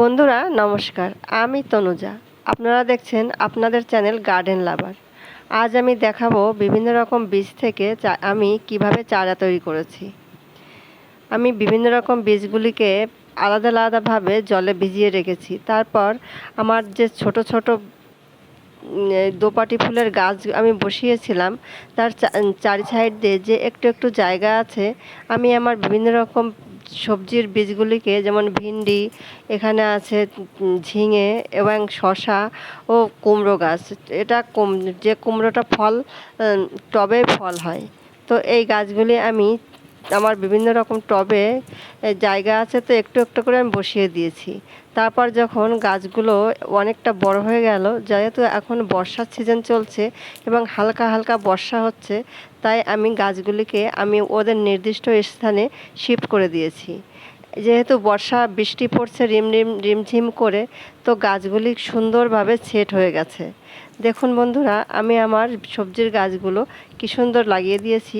বন্ধুরা, নমস্কার। আমি তনুজা। আপনারা দেখছেন আপনাদের চ্যানেল গার্ডেন লাভার আজ আমি দেখাবো বিভিন্ন রকম বীজ থেকে আমি কীভাবে চারা তৈরি করেছি। আমি বিভিন্ন রকম বীজগুলিকে আলাদা আলাদাভাবে জলে ভিজিয়ে রেখেছি। তারপর আমার যে ছোট ছোট দোপাটি ফুলের গাছ আমি বসিয়েছিলাম, তার চারি সাইড দিয়ে যে একটু একটু জায়গা আছে, আমি আমার বিভিন্ন রকম সবজির বীজগুলিকে যেমন ভিন্ডি, এখানে আছে ঝিঙে এবং শসা ও কুমড়ো গাছ। এটা কুম, যে কুমড়োটা ফল টবে ফল হয়। তো এই গাছগুলি আমি আমার বিভিন্ন রকম টবে জায়গা আছে তো একটু একটু করে আমি বসিয়ে দিয়েছি। তারপর যখন গাছগুলো অনেকটা বড় হয়ে গেল, যেহেতু এখন বর্ষার সিজন চলছে এবং হালকা হালকা বর্ষা হচ্ছে, তাই আমি গাছগুলিকে আমি ওদের নির্দিষ্ট স্থানে শিফট করে দিয়েছি। যেহেতু বর্ষা, বৃষ্টি পড়ছে রিম রিম রিমঝিম করে, তো গাছগুলি সুন্দরভাবে সেট হয়ে গেছে। দেখুন বন্ধুরা, আমি আমার সবজির গাছগুলো কি সুন্দর লাগিয়ে দিয়েছি।